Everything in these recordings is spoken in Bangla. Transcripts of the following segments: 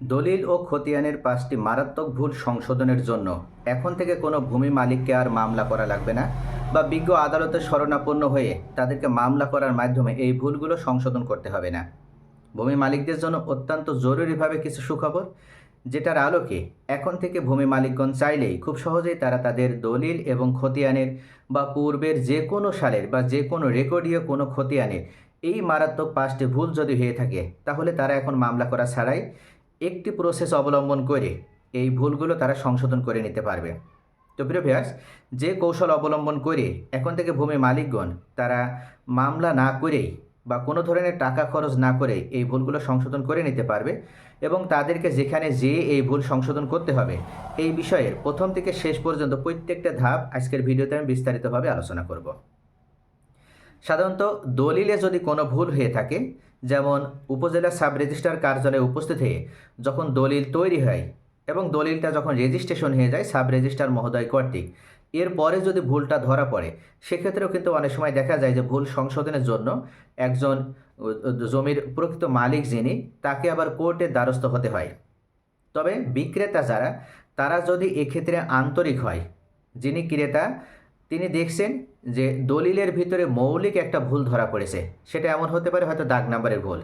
দলিল ও খতিয়ানের পাঁচটি মারাত্মক ভুল সংশোধনের জন্য এখন থেকে কোনো ভূমি মালিককে আর মামলা করা লাগবে না বা বিজ্ঞ আদালতের শরণাপন্ন হয়ে তাদেরকে মামলা করার মাধ্যমে এই ভুলগুলো সংশোধন করতে হবে না। ভূমি মালিকদের জন্য অত্যন্ত জরুরিভাবে কিছু সুখবর, যেটার আলোকে এখন থেকে ভূমি মালিকগণ চাইলেই খুব সহজেই তারা তাদের দলিল এবং খতিয়ানের বা পূর্বের যে কোনো সালের বা যে কোনো রেকর্ডীয় কোনো খতিয়ানের এই মারাত্মক পাঁচটি ভুল যদি হয়ে থাকে, তাহলে তারা এখন মামলা করা ছাড়াই একটি প্রসেস অবলম্বন করে এই ভুলগুলো তারা সংশোধন করে নিতে পারবে। তো প্রিয় যে কৌশল অবলম্বন করে এখন থেকে ভূমি মালিকগণ তারা মামলা না করেই বা কোনো ধরনের টাকা খরচ না করে এই ভুলগুলো সংশোধন করে নিতে পারবে এবং তাদেরকে যেখানে যে এই ভুল সংশোধন করতে হবে, এই বিষয়ের প্রথম থেকে শেষ পর্যন্ত প্রত্যেকটা ধাপ আজকের ভিডিওতে আমি বিস্তারিতভাবে আলোচনা করব। সাধারণত দলিলে যদি কোনো ভুল হয়ে থাকে যেমন উপজেলা সাব রেজিস্ট্রার কার্যালয়ে উপস্থিত হয়ে যখন দলিল তৈরি হয় এবং দলিলটা যখন রেজিস্ট্রেশন হয়ে যায় সাব রেজিস্ট্রার মহোদয় কর্তৃক, এরপরে যদি ভুলটা ধরা পড়ে, সেক্ষেত্রেও কিন্তু অনেক সময় দেখা যায় যে ভুল সংশোধনের জন্য একজন জমির প্রকৃত মালিক যিনি, তাকে আবার কোর্টের দ্বারস্থ হতে হয়। তবে বিক্রেতা যারা, তারা যদি এক্ষেত্রে আন্তরিক হয়, যিনি ক্রেতা তিনি দেখছেন যে দলিলের ভিতরে মৌলিক একটা ভুল ধরা পড়েছে। সেটা এমন হতে পারে হয়তো দাগ নাম্বারের ভুল।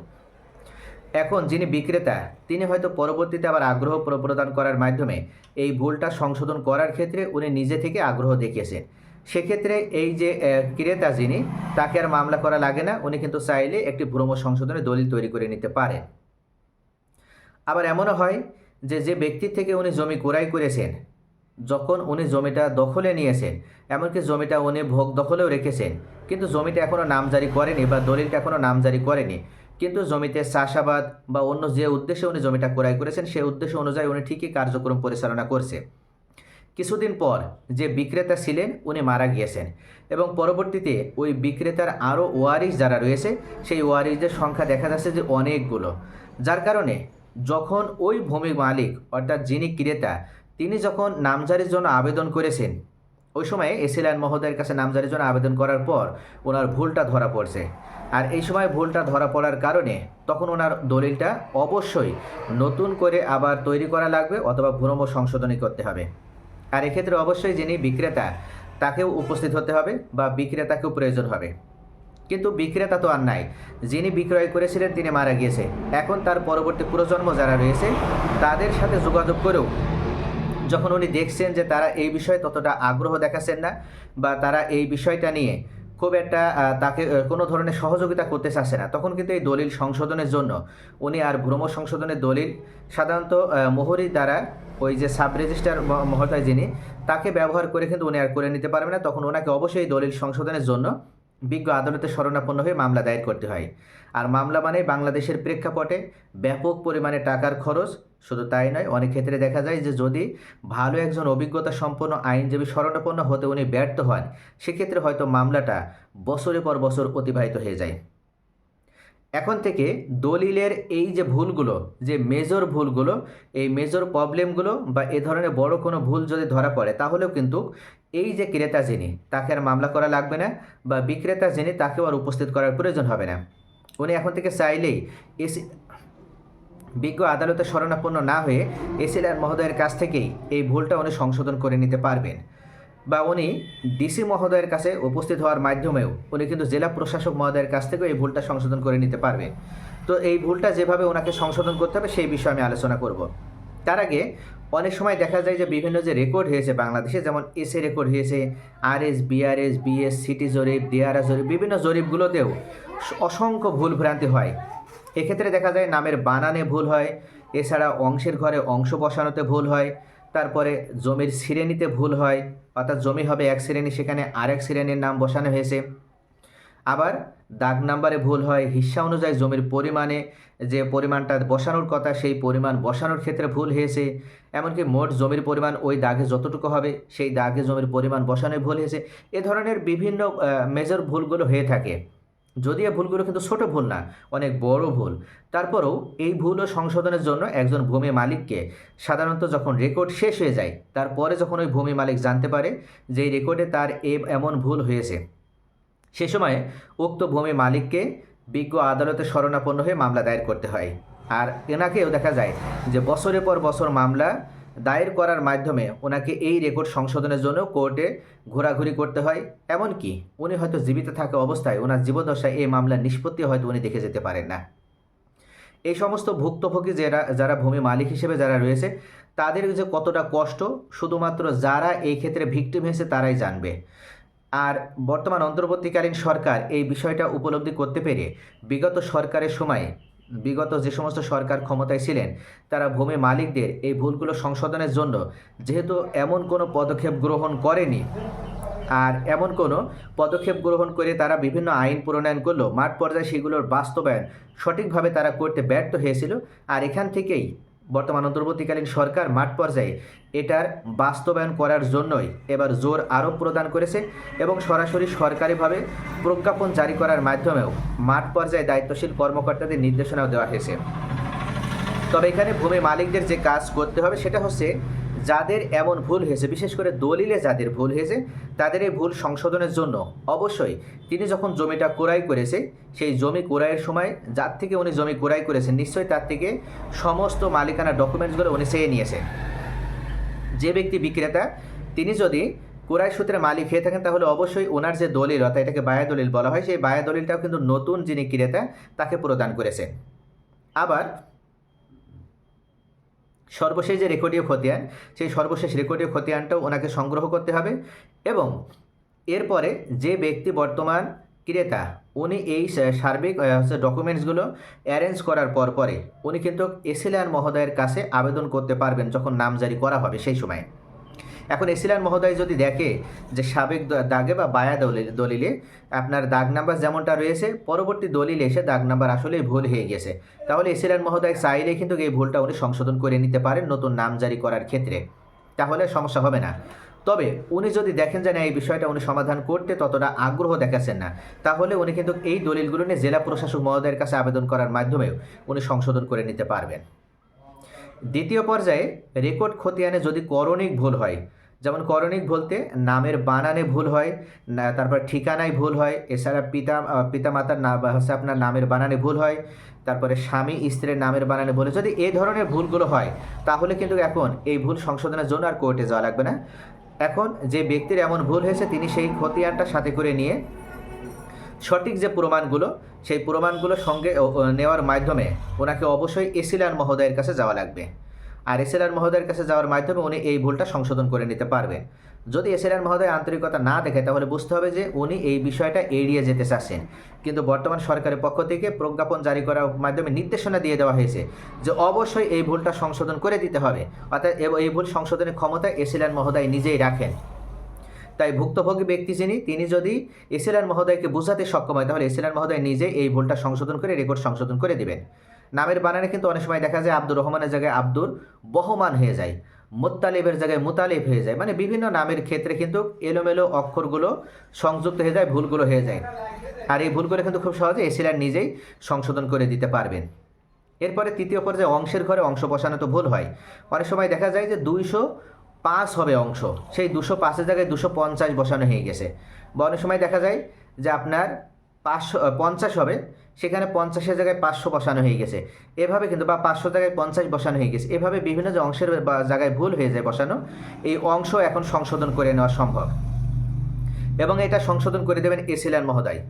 এখন যিনি বিক্রেতা, তিনি হয়তো পরবর্তীতে আবার আগ্রহ প্র- প্রদান করার মাধ্যমে এই ভুলটা সংশোধন করার ক্ষেত্রে উনি নিজে থেকে আগ্রহ দেখিয়েছেন। সেক্ষেত্রে এই যে ক্রেতা যিনি, তাকে আর মামলা করা লাগে না। উনি কিন্তু চাইলে একটি ভ্রম সংশোধনে দলিল তৈরি করে নিতে পারেন। আবার এমনও হয় যে যে ব্যক্তির থেকে উনি জমি ক্রয় করেছেন যখন উনি জমিটা দখলে নিয়েছেন, এমনকি জমিটা উনি ভোগ দখলেও রেখেছেন, কিন্তু জমিটা এখনও নামজারি করেনি বা দলিলটা এখনও নামজারি করেনি। কিন্তু জমিতে চাষাবাদ বা অন্য যে উদ্দেশ্যে উনি জমিটা ক্রয় করেছেন, সেই উদ্দেশ্য অনুযায়ী উনি ঠিকই কার্যক্রম পরিচালনা করছে। কিছুদিন পর যে বিক্রেতা ছিলেন, উনি মারা গিয়েছেন এবং পরবর্তীতে ওই বিক্রেতার আরও ওয়ারিশ যারা রয়েছে, সেই ওয়ারিশদের সংখ্যা দেখা যাচ্ছে যে অনেকগুলো। যার কারণে যখন ওই ভূমি মালিক, অর্থাৎ যিনি ক্রেতা তিনি যখন নামজারির জন্য আবেদন করেছেন, ওই সময় এসিলান মহোদয়ের কাছে নামজারির জন্য আবেদন করার পর ওনার ভুলটা ধরা পড়ছে। আর এই সময় ভুলটা ধরা পড়ার কারণে তখন ওনার দলিলটা অবশ্যই নতুন করে আবার তৈরি করা লাগবে অথবা ভ্রম সংশোধনী করতে হবে। আর এক্ষেত্রে অবশ্যই যিনি বিক্রেতা, তাকেও উপস্থিত হতে হবে বা বিক্রেতাকেও প্রয়োজন হবে। কিন্তু বিক্রেতা তো আর নাই। যিনি বিক্রয় করেছিলেন, তিনি মারা গিয়েছে। এখন তার পরবর্তী প্রজন্ম যারা রয়েছে, তাদের সাথে যোগাযোগ করেও যখন উনি দেখছেন যে তারা এই বিষয়ে ততটা আগ্রহ দেখাচ্ছেন না বা তারা এই বিষয়টা নিয়ে খুব একটা তাকে কোনো ধরনের সহযোগিতা করতে চাচ্ছে না তখন কিন্তু এই দলিল সংশোধনের জন্য উনি আর ভ্রম সংশোধনের দলিল সাধারণত আহ, মোহরির দ্বারা ওই যে সাব রেজিস্টার ম- মহোদয় যিনি তাকে ব্যবহার করে কিন্তু উনি আর করে নিতে পারবে না তখন ওনাকে অবশ্যই দলিল সংশোধনের জন্য বিজ্ঞ আদালতে শরণাপন্ন হয়ে মামলা দায়ের করতে হয়। আর মামলা মানে বাংলাদেশের প্রেক্ষাপটে ব্যাপক পরিমাণে টাকার খরচ। শুধু তাই নয়, অনেক ক্ষেত্রে দেখা যায় যে যদি ভালো একজন অভিজ্ঞতা সম্পন্ন আইনজীবী শরণাপন্ন হতে উনি ব্যর্থ হন, সেক্ষেত্রে হয়তো মামলাটা বছরের পর বছর অতিবাহিত হয়ে যায়। এখন থেকে দলিলের এই যে ভুলগুলো, যে মেজর ভুলগুলো, এই মেজর প্রবলেমগুলো বা এ ধরনের বড় কোনো ভুল যদি ধরা পড়ে, তাহলেও কিন্তু এই যে ক্রেতা যিনি, তাকে আর মামলা করা লাগবে না বা বিক্রেতা যিনি, তাকেও আর উপস্থিত করার প্রয়োজন হবে না। উনি এখন থেকে চাইলেই এসি বিজ্ঞ আদালতে শরণাপন্ন না হয়ে এসিলার মহোদয়ের কাছ থেকেই এই ভুলটা উনি সংশোধন করে নিতে পারবেন বা উনি ডিসি মহোদয়ের কাছে উপস্থিত হওয়ার মাধ্যমেও উনি কিন্তু জেলা প্রশাসক মহোদয়ের কাছ থেকেও এই ভুলটা সংশোধন করে নিতে পারবেন তো এই ভুলটা যেভাবে ওনাকে সংশোধন করতে হবে, সেই বিষয়ে আমি আলোচনা করব। তার আগে অনেক সময় দেখা যায় যে বিভিন্ন যে রেকর্ড হয়েছে বাংলাদেশে, যেমন এসএ রেকর্ড হয়েছে R S BRS BS city জরিপ ডিআরএস জরিপ, বিভিন্ন জরিপগুলোতেও অসংখ্য ভুল ভ্রান্তি হয়। এক্ষেত্রে দেখা যায় নামের বানানে ভুল হয়, এছাড়া অংশের ঘরে অংশ বসানোতে ভুল হয়, তারপরে জমির শ্রেণীতে ভুল হয়, অর্থাৎ জমি হবে এক শ্রেণি, সেখানে আরেক শ্রেণির নাম বসানো হয়েছে। আবার দাগ নাম্বারে ভুল হয় হিস্সা অনুযায়ী জমির পরিমাণে যে পরিমাণটা বসানোর কথা, সেই পরিমাণ বসানোর ক্ষেত্রে ভুল হয়েছে। এমনকি মোট জমির পরিমাণ ওই দাগে যতটুকু হবে, সেই দাগে জমির পরিমাণ বসানোয় ভুল হয়েছে। এ ধরনের বিভিন্ন মেজর ভুলগুলো হয়ে থাকে। যদিও ভুলগুলো কিন্তু ছোট ভুল না, অনেক বড় ভুল। তারপরেও এই ভুল ও সংশোধনের জন্য একজন ভূমি মালিককে সাধারণত যখন রেকর্ড শেষ হয়ে যায়, তারপরে যখন ওই ভূমি মালিক জানতে পারে যে রেকর্ডে তার এমন ভুল হয়েছে। সে সময় উক্ত ভূমি মালিককে বিজ্ঞ আদালতে শরণাপন্ন হয়ে মামলা দায়ের করতে হয়। আর এনাকেও দেখা যায় যে বছরের পর বছর মামলা দায়ের করার মাধ্যমে ওনাকে এই রেকর্ড সংশোধনের জন্য কোর্টে ঘোরাঘুরি করতে হয়। এমনকি উনি হয়তো জীবিত থাকা অবস্থায় ওনার জীবদশায় এই মামলার নিষ্পত্তি হয়তো উনি দেখে যেতে পারেন না। এই সমস্ত ভুক্তভোগী যারা যারা ভূমি মালিক হিসেবে যারা রয়েছে, তাদের যে কতটা কষ্ট, শুধুমাত্র যারা এই ক্ষেত্রে ভিকটিম হয়েছে তারাই জানবে। আর বর্তমান অন্তর্বর্তীকালীন সরকার এই বিষয়টা উপলব্ধি করতে পেরে বিগত সরকারের সময়, বিগত যে সমস্ত সরকার ক্ষমতায় ছিলেন, তারা ভূমি মালিকদের এই ভুলগুলো সংশোধনের জন্য যেহেতু এমন কোনো পদক্ষেপ গ্রহণ করেনি আর এমন কোনো পদক্ষেপ গ্রহণ করে তারা বিভিন্ন আইন প্রণয়ন করল, মাঠ পর্যায়ে সেগুলোর বাস্তবায়ন সঠিকভাবে তারা করতে ব্যর্থ হয়েছিল। আর এখান থেকেই বর্তমান অন্তর্বর্তীকালীন সরকার মাঠ পর্যায়ে এটার বাস্তবায়ন করার জন্যই এবার জোর আরোপ প্রদান করেছে এবং সরাসরি সরকারিভাবে প্রজ্ঞাপন জারি করার মাধ্যমেও মাঠ পর্যায়ে দায়িত্বশীল কর্মকর্তাদের নির্দেশনাও দেওয়া হয়েছে। তবে এখানে ভূমি মালিকদের যে কাজ করতে হবে সেটা হচ্ছে যাদের এমন ভুল হয়েছে, বিশেষ করে দলিলে যাদের ভুল হয়েছে, তাদের এই ভুল সংশোধনের জন্য অবশ্যই তিনি যখন জমিটা ক্রয় করেছে, সেই জমি ক্রয়ের সময় যার থেকে উনি জমি ক্রয় করেছেন, নিশ্চয়ই তার থেকে সমস্ত মালিকানা ডকুমেন্টসগুলো উনি চেয়ে নিয়েছেন। যে ব্যক্তি বিক্রেতা, তিনি যদি ক্রয় সূত্রে মালিক হয়ে থাকেন, তাহলে অবশ্যই ওনার যে দলিল, অর্থাৎ এটাকে বায়া দলিল বলা হয়, সেই বায়া দলিলটাও কিন্তু নতুন যিনি ক্রেতা, তাকে প্রদান করেছেন। আবার সর্বশেষ যে রেকর্ডীয় খতিয়ান, সেই সর্বশেষ রেকর্ডীয় খতিয়ানটাও ওনাকে সংগ্রহ করতে হবে এবং এরপরে যে ব্যক্তি বর্তমান ক্রেতা, উনি এই সার্বিক হচ্ছে ডকুমেন্টসগুলো অ্যারেঞ্জ করার পর পরে উনি কিন্তু এসএলআর মহোদয়ের কাছে আবেদন করতে পারবেন যখন নামজারি করা হবে সেই সময়। এখন এসিলান মহোদয় যদি দেখে যে সাবেক দাগে বা বায়া দলিল দলিলে আপনার দাগ নাম্বার যেমনটা রয়েছে, পরবর্তী দলিলে এসে দাগ নাম্বার আসলেই ভুল হয়ে গেছে। তাহলে এসিলান মহোদয় চাইলে কিন্তু এই ভুলটা উনি সংশোধন করে নিতে পারেন নতুন নাম জারি করার ক্ষেত্রে। তাহলে সমস্যা হবে না। তবে উনি যদি দেখেন যে না, এই বিষয়টা উনি সমাধান করতে ততটা আগ্রহ দেখাচ্ছেন না, তাহলে উনি কিন্তু এই দলিলগুলো নিয়ে জেলা প্রশাসক মহোদয়ের কাছে আবেদন করার মাধ্যমেও উনি সংশোধন করে নিতে পারবেন। দ্বিতীয় পর্যায়ে রেকর্ড খতিয়ানে যদি করণিক ভুল হয়, যেমন করণিক বলতে নামের বানানে ভুল হয় তারপর ঠিকানায় ভুল হয়, এছাড়া পিতা পিতামাতার না হচ্ছে আপনার নামের বানানে ভুল হয়, তারপরে স্বামী স্ত্রীর নামের বানানে ভুল যদি এই ধরনের ভুলগুলো হয়, তাহলে কিন্তু এখন এই ভুল সংশোধনের জন্য আর কোর্টে যাওয়া লাগবে না। এখন যে ব্যক্তির এমন ভুল হয়েছে, তিনি সেই খতিয়ানটা সাথে করে নিয়ে সঠিক যে প্রমাণগুলো, সেই প্রমাণগুলো সঙ্গে নেওয়ার মাধ্যমে ওনাকে অবশ্যই এসিলার মহোদয়ের কাছে যাওয়া লাগবে। আর এসিলার মহোদয়ের কাছে যাওয়ার মাধ্যমে উনি এই ভুলটা সংশোধন করে নিতে পারবেন। যদি এসিলার মহোদয় আন্তরিকতা না দেখে, তাহলে বুঝতে হবে যে উনি এই বিষয়টা এড়িয়ে যেতে চাচ্ছেন। কিন্তু বর্তমান সরকারের পক্ষ থেকে প্রজ্ঞাপন জারি করার মাধ্যমে নির্দেশনা দিয়ে দেওয়া হয়েছে যে অবশ্যই এই ভুলটা সংশোধন করে দিতে হবে। অর্থাৎ এই ভুল সংশোধনের ক্ষমতা এসিলার মহোদয় নিজেই রাখেন। তাই ভুক্তভোগী ব্যক্তি যিনি, তিনি যদি এসিলার মহোদয়কে বোঝাতে সক্ষম হয়, তাহলে এসিলার মহোদয় নিজে এই ভুলটা সংশোধন করে রেকর্ড সংশোধন করে দিবেন। নামের বানানে কিন্তু অনেক সময় দেখা যায় আব্দুর রহমানের জায়গায় আব্দুর বহমান হয়ে যায় মোত্তালিবের জায়গায় মুতালিব হয়ে যায়। মানে বিভিন্ন নামের ক্ষেত্রে কিন্তু এলোমেলো অক্ষরগুলো সংযুক্ত হয়ে যায়, ভুলগুলো হয়ে যায়। আর এই ভুলগুলো কিন্তু খুব সহজে এসিলার নিজেই সংশোধন করে দিতে পারবেন। এরপরে তৃতীয় পর্যায়ে অংশের ঘরে অংশ বসানো তো ভুল হয়। অনেক সময় দেখা যায় যে দুইশো পাঁচ হবে অংশ। সেই দুশো পাঁচের জায়গায় দুশো পঞ্চাশ বসানো হয়ে গেছে। বা অনেক সময় দেখা যায় যে আপনার পাঁচশো পঞ্চাশ হবে, সেখানে পঞ্চাশের জায়গায় পাঁচশো বসানো হয়ে গেছে। এভাবে কিন্তু, বা পাঁচশো জায়গায় পঞ্চাশ বসানো হয়ে গেছে। এভাবে বিভিন্ন যে অংশের জায়গায় ভুল হয়ে যায় বসানো, এই অংশ এখন সংশোধন করে নেওয়া সম্ভব। এবং এটা সংশোধন করে দেবেন এসিলান মহোদয়।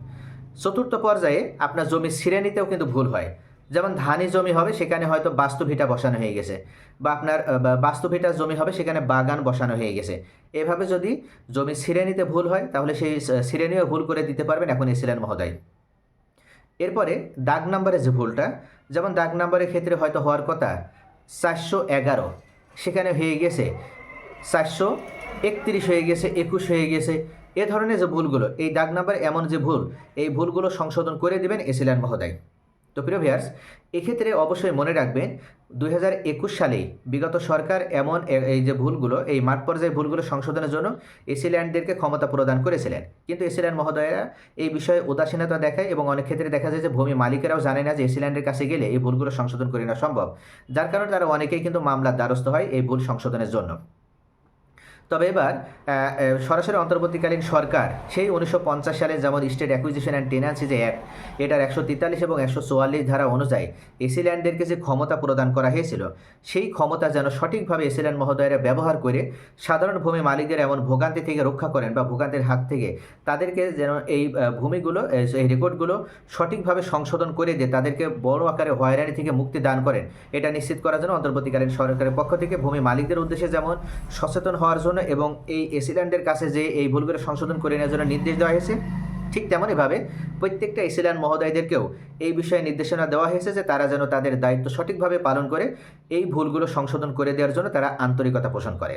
চতুর্থ পর্যায়ে আপনার জমি নিতেও কিন্তু ভুল হয়। যেমন ধানি জমি হবে সেখানে হয়তো বাস্তুভিটা বসানো হয়ে গেছে। বা আপনার আহ, বা জমি হবে সেখানে বাগান বসানো হয়ে গেছে। এভাবে যদি জমি নিতে ভুল হয় তাহলে সেই নিয়েও ভুল করে দিতে পারবেন এখন এসিলেন মহোদয়। এরপরে দাগ নাম্বারের যে ভুলটা যেমন দাগ নাম্বারের ক্ষেত্রে হয়তো হওয়ার কথা চারশো এগারো সেখানে হয়ে গেছে চারশো একত্রিশ হয়ে গেছে একুশ হয়ে গেছে এ ধরনের যে ভুলগুলো এই দাগ নাম্বার এমন যে ভুল এই ভুলগুলো সংশোধন করে দিবেন এসিলান মহোদয়। তো প্রিয় ভিয়ার্স এক্ষেত্রে অবশ্যই মনে রাখবেন, দুই সালেই বিগত সরকার এমন এই যে ভুলগুলো, এই মাঠ পর্যায়ে ভুলগুলো সংশোধনের জন্য এসিল্যান্ডদেরকে ক্ষমতা প্রদান করেছিলেন। কিন্তু এসিল্যান্ড মহোদয়েরা এই বিষয়ে উদাসীনতা দেখায় এবং অনেক ক্ষেত্রে দেখা যায় যে ভূমি মালিকেরাও জানে না যে এসিল্যান্ডের কাছে গেলে এই ভুলগুলো সংশোধন করে নেওয়া সম্ভব। যার কারণে তারা অনেকেই কিন্তু মামলার দ্বারস্থ হয় এই ভুল সংশোধনের জন্য। তবে এবার সরাসরি অন্তর্বর্তীকালীন সরকার সেই উনিশশো পঞ্চাশ সালে যেমন স্টেট অ্যাকুইজিশন অ্যান্ড টেনান্সি যে অ্যাক্ট, এটার একশো তেতাল্লিশ এবং একশো চুয়াল্লিশ ধারা অনুযায়ী এসিল্যান্ডদেরকে যে ক্ষমতা প্রদান করা হয়েছিল, সেই ক্ষমতা যেন সঠিকভাবে এসিল্যান্ড মহোদয়রা ব্যবহার করে সাধারণ ভূমি মালিকদের এমন ভোগান্তি থেকে রক্ষা করেন বা ভোগান্তির হাত থেকে তাদেরকে যেন এই ভূমিগুলো এই রেকর্ডগুলো সঠিকভাবে সংশোধন করে দিয়ে তাদেরকে বড় আকারে হয়রানি থেকে মুক্তি দান করেন। এটা নিশ্চিত করার জন্য অন্তর্বর্তীকালীন সরকারের পক্ষ থেকে ভূমি মালিকদের উদ্দেশ্যে যেমন সচেতন হওয়ার জন্য এবং এই এসিল্যান্ডের কাছে যে এই ভুলগুলো সংশোধন করে নেওয়ার জন্য নির্দেশ দেওয়া হয়েছে, ঠিক তেমনইভাবে প্রত্যেকটা এসিল্যান্ড মহোদয়দেরকেও এই বিষয়ে নির্দেশনা দেওয়া হয়েছে যে তারা যেন তাদের দায়িত্ব সঠিকভাবে পালন করে, এই ভুলগুলো সংশোধন করে দেওয়ার জন্য তারা আন্তরিকতা পোষণ করে।